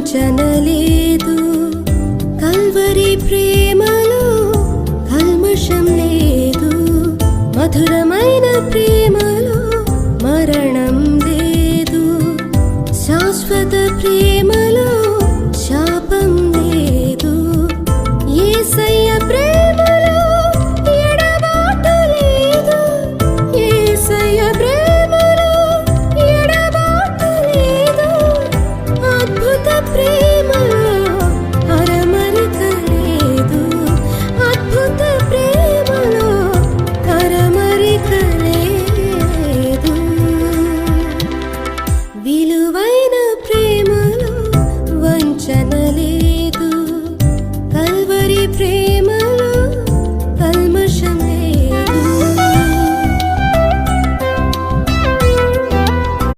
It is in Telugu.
వంచనలేదు కల్వరి ప్రేమలో కల్మషం లేదు. మధురమైన ప్రేమలో మరణం లేదు. శాశ్వత ప్రేమ